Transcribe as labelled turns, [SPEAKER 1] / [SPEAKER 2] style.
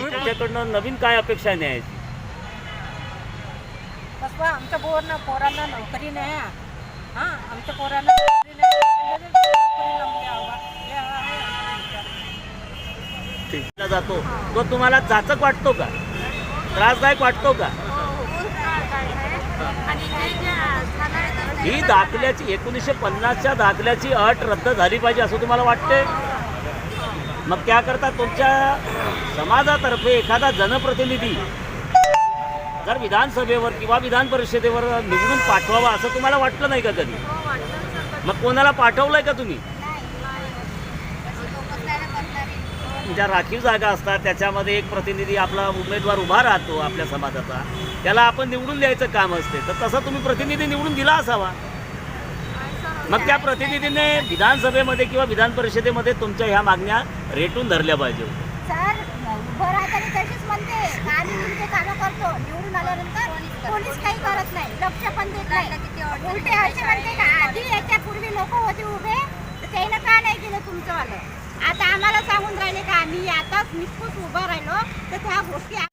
[SPEAKER 1] त्यांच्याकडनं नवीन काय अपेक्षा न्यायाची?
[SPEAKER 2] आमच्या पोरांना पोरांना नोकरी नाही. हा आमच्या पोरांना नोकरी नाही त्याच्यामुळे नोकरी लावून द्यावा. हे आहे आमचा विचार.
[SPEAKER 1] ठीक जातो. तो तुम्हाला जाचक वाटतो का? त्रासदायक वाटतो का? ही दाखल्याची एकोणीसशे पन्नासच्या दाखल्याची अट रद्द झाली पाहिजे असं तुम्हाला वाटते मग त्याकरता तुमच्या समाजातर्फे एखादा जनप्रतिनिधी जर विधानसभेवर किंवा विधान परिषदेवर निवडून पाठवावा असं तुम्हाला वाटलं नाही का कधी? मग कोणाला पाठवलंय का तुम्ही? ज्या राखीव जागा असतात त्याच्यामध्ये एक प्रतिनिधी आपला उमेदवार उभा राहतो आपल्या समाजाचा. त्याला आपण निवडून द्यायचं काम असते. तर तसं तुम्ही प्रतिनिधी निवडून दिला असावा. मग त्या प्रतिनिधीने विधानसभेमध्ये किंवा विधान परिषदेमध्ये तुमच्या ह्या मागण्या रेटून धरल्या पाहिजे
[SPEAKER 3] सर उभं राहताना तशीच म्हणते. का आम्ही तुमचे कामं करतो? निवडून आल्यानंतर कोणीच काही करत नाही लक्ष पण देत नाही. उलटे असे म्हणते का आधी याच्या पूर्वी लोक होते उभे तर त्यानं का नाही केलं तुमचं वालं? आता आम्हाला सांगून राहिले का आम्ही आताच निष्पूस उभं राहिलो तर त्या गोष्टी